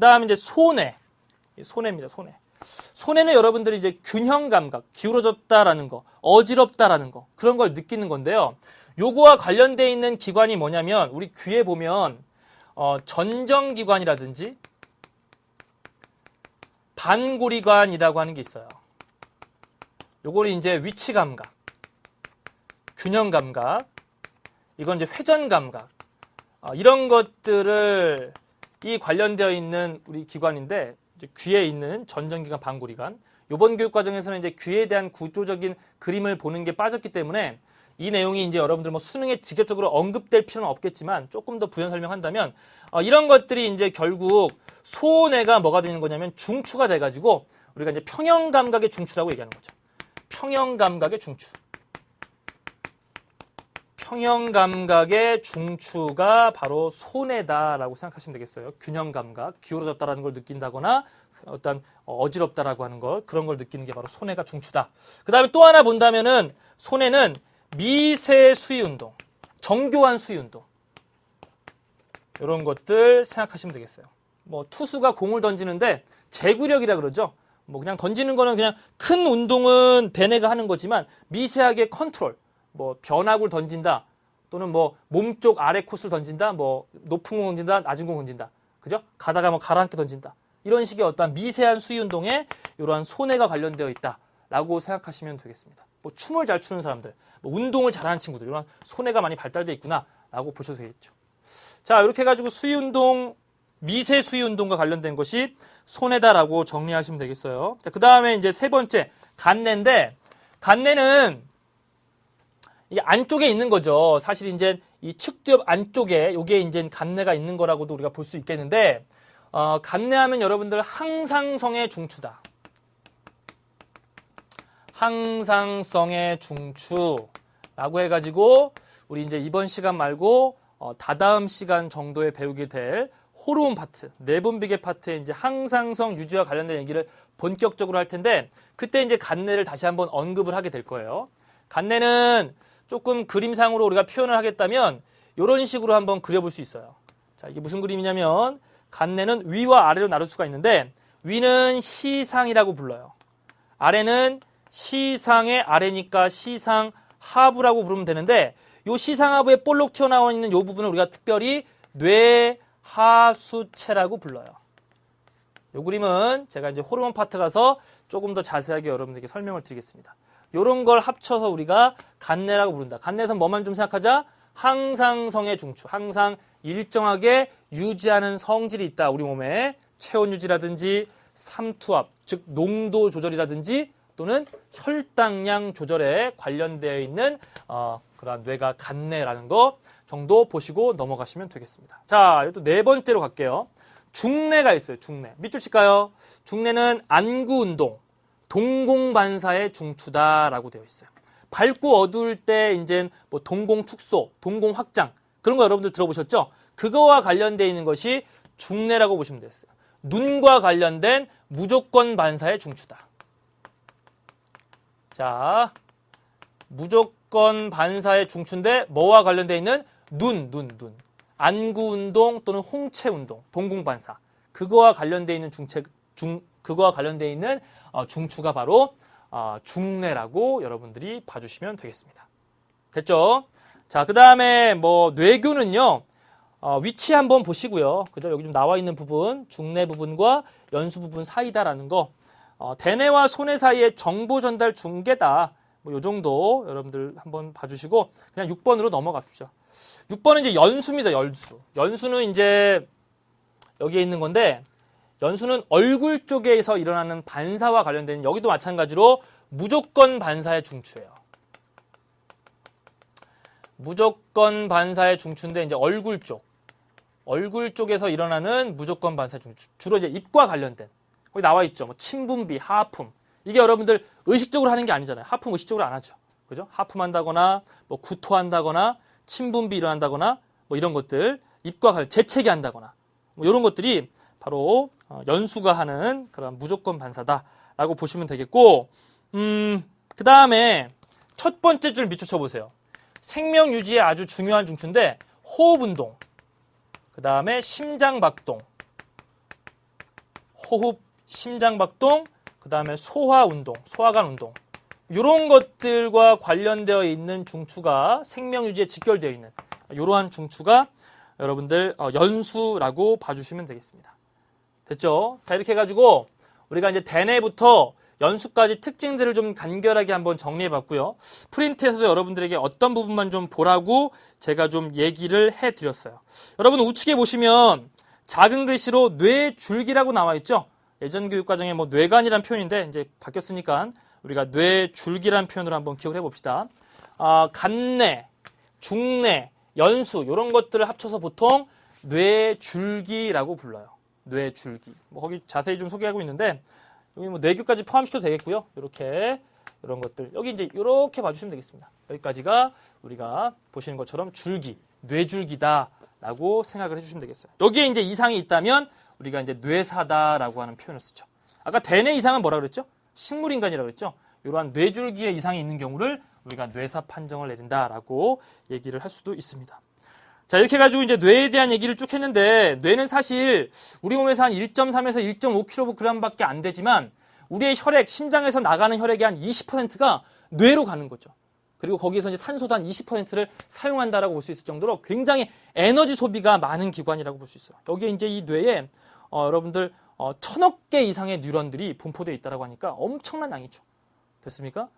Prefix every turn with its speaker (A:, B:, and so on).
A: 다음에 이제 손해. 손해입니다, 손해. 손해는 여러분들이 이제 균형 감각, 기울어졌다라는 거, 어지럽다라는 거, 그런 걸 느끼는 건데요. 요거와 관련되어 있는 기관이 뭐냐면, 우리 귀에 보면, 어, 전정기관이라든지, 반고리관이라고 하는 게 있어요. 요거는 이제 위치 감각, 균형 감각, 이건 이제 회전 감각, 어, 이런 것들을 이 관련되어 있는 우리 기관인데 이제 귀에 있는 전정기관 반고리관. 이번 교육 과정에서는 이제 귀에 대한 구조적인 그림을 보는 게 빠졌기 때문에 이 내용이 이제 여러분들 뭐 수능에 직접적으로 언급될 필요는 없겠지만 조금 더 부연 설명한다면 어, 이런 것들이 이제 결국 소뇌가 뭐가 되는 거냐면 중추가 돼가지고 우리가 이제 평형 감각의 중추라고 얘기하는 거죠. 평형 감각의 중추. 평형 감각의 중추가 바로 손해다라고 생각하시면 되겠어요. 균형 감각, 기울어졌다라는 걸 느낀다거나 어떤 어지럽다라고 하는 걸 그런 걸 느끼는 게 바로 손해가 중추다. 그다음에 또 하나 본다면은 손해는 미세 수위 운동, 정교한 수위 운동 이런 것들 생각하시면 되겠어요. 뭐 투수가 공을 던지는데 제구력이라 그러죠. 뭐 그냥 던지는 거는 그냥 큰 운동은 대뇌가 하는 거지만 미세하게 컨트롤 뭐 변화구를 던진다 또는 뭐 몸쪽 아래 코스를 던진다 뭐 높은 공 던진다 낮은 공 던진다. 그죠? 가다가 뭐 가라앉게 던진다. 이런 식의 어떤 미세한 수위 운동에 이러한 손해가 관련되어 있다라고 생각하시면 되겠습니다. 뭐 춤을 잘 추는 사람들 뭐 운동을 잘하는 친구들 이런 손해가 많이 발달되어 있구나라고 보셔도 되겠죠. 자 이렇게 해가지고 수위 운동 미세 수위 운동과 관련된 것이 손해다라고 정리하시면 되겠어요. 그 다음에 이제 세 번째 간내인데 간내는 이 안쪽에 있는 거죠. 사실 이제 이 측두엽 안쪽에 요게 이제 간내가 있는 거라고도 우리가 볼 수 있겠는데 어, 간내하면 여러분들 항상성의 중추다. 항상성의 중추라고 해가지고 우리 이제 이번 시간 말고 어, 다다음 시간 정도에 배우게 될 호르몬 파트, 내분비계 파트의 이제 항상성 유지와 관련된 얘기를 본격적으로 할 텐데 그때 이제 간내를 다시 한번 언급을 하게 될 거예요. 간내는 조금 그림상으로 우리가 표현을 하겠다면 이런 식으로 한번 그려볼 수 있어요. 자, 이게 무슨 그림이냐면 간내는 위와 아래로 나눌 수가 있는데 위는 시상이라고 불러요. 아래는 시상의 아래니까 시상 하부라고 부르면 되는데 이 시상 하부에 볼록 튀어나와 있는 이 부분을 우리가 특별히 뇌하수체라고 불러요. 이 그림은 제가 이제 호르몬 파트 가서 조금 더 자세하게 여러분들께 설명을 드리겠습니다. 요런 걸 합쳐서 우리가 간내라고 부른다. 간내에서 뭐만 좀 생각하자? 항상성의 중추. 항상 일정하게 유지하는 성질이 있다. 우리 몸에 체온 유지라든지 삼투압, 즉 농도 조절이라든지 또는 혈당량 조절에 관련되어 있는 어, 그러한 뇌가 간내라는 거 정도 보시고 넘어가시면 되겠습니다. 자, 이것도 네 번째로 갈게요. 중내가 있어요. 중내. 밑줄 칠까요? 중내는 안구 운동, 동공반사의 중추다라고 되어 있어요. 밝고 어두울 때 이제 뭐 동공 축소, 동공 확장 그런 거 여러분들 들어보셨죠? 그거와 관련되어 있는 것이 중내라고 보시면 되겠어요. 눈과 관련된 무조건 반사의 중추다. 자, 무조건 반사의 중추인데 뭐와 관련되어 있는 눈, 눈, 눈. 안구 운동 또는 홍채 운동, 동공 반사. 그거와 관련되어 있는 중체 중 그거와 관련되어 있는 어, 중추가 바로 어, 중뇌라고 여러분들이 봐주시면 되겠습니다. 됐죠? 자, 그 다음에 뭐 뇌교는요. 어, 위치 한번 보시고요. 그죠? 여기 좀 나와 있는 부분, 중뇌 부분과 연수 부분 사이다라는 거. 어, 대뇌와 소뇌 사이의 정보 전달 중계다. 뭐 요 정도 여러분들 한번 봐주시고 그냥 6번으로 넘어가십시오. 6번은 이제 연수입니다. 연수. 연수는 이제 여기에 있는 건데 연수는 얼굴 쪽에서 일어나는 반사와 관련된 여기도 마찬가지로 무조건 반사의 중추예요. 무조건 반사의 중추인데 이제 얼굴 쪽. 얼굴 쪽에서 일어나는 무조건 반사의 중추. 주로 이제 입과 관련된. 거기 나와 있죠. 뭐 침분비, 하품. 이게 여러분들 의식적으로 하는 게 아니잖아요. 하품 의식적으로 안 하죠. 그죠? 하품한다거나 뭐 구토한다거나 침분비 일어난다거나 뭐 이런 것들 입과 관련 재채기 한다거나 뭐 이런 것들이 바로 어, 연수가 하는 그런 무조건 반사다라고 보시면 되겠고, 음, 그 다음에 첫 번째 줄 밑줄 쳐보세요. 생명 유지에 아주 중요한 중추인데 호흡 운동, 그 다음에 심장 박동, 호흡, 심장 박동, 그 다음에 소화 운동, 소화관 운동. 이런 것들과 관련되어 있는 중추가 생명 유지에 직결되어 있는 이러한 중추가 여러분들 어, 연수라고 봐주시면 되겠습니다. 됐죠? 자 이렇게 해가지고 우리가 이제 대뇌부터 연수까지 특징들을 좀 간결하게 한번 정리해봤고요. 프린트에서도 여러분들에게 어떤 부분만 좀 보라고 제가 좀 얘기를 해드렸어요. 여러분 우측에 보시면 작은 글씨로 뇌줄기라고 나와 있죠. 예전 교육과정에 뭐 뇌관이라는 표현인데 이제 바뀌었으니까 우리가 뇌줄기라는 표현으로 한번 기억을 해봅시다. 아, 간내, 중내, 연수 이런 것들을 합쳐서 보통 뇌줄기라고 불러요. 뇌줄기. 뭐 거기 자세히 좀 소개하고 있는데 여기 뭐 뇌교까지 포함시켜도 되겠고요. 이렇게 이런 것들 여기 이제 이렇게 봐주시면 되겠습니다. 여기까지가 우리가 보시는 것처럼 줄기, 뇌줄기다라고 생각을 해주시면 되겠어요. 여기에 이제 이상이 있다면 우리가 이제 뇌사다라고 하는 표현을 쓰죠. 아까 대뇌 이상은 뭐라 그랬죠? 식물인간이라고 그랬죠. 이러한 뇌줄기에 이상이 있는 경우를 우리가 뇌사 판정을 내린다라고 얘기를 할 수도 있습니다. 자, 이렇게 해가지고 이제 뇌에 대한 얘기를 쭉 했는데, 뇌는 사실 우리 몸에서 한 1.3에서 1.5kg 밖에 안 되지만, 우리의 혈액, 심장에서 나가는 혈액의 한 20%가 뇌로 가는 거죠. 그리고 거기에서 이제 산소도 한 20%를 사용한다라고 볼 수 있을 정도로 굉장히 에너지 소비가 많은 기관이라고 볼 수 있어요. 여기에 이제 이 뇌에, 어, 여러분들, 어, 천억 개 이상의 뉴런들이 분포되어 있다고 하니까 엄청난 양이죠. 됐습니까?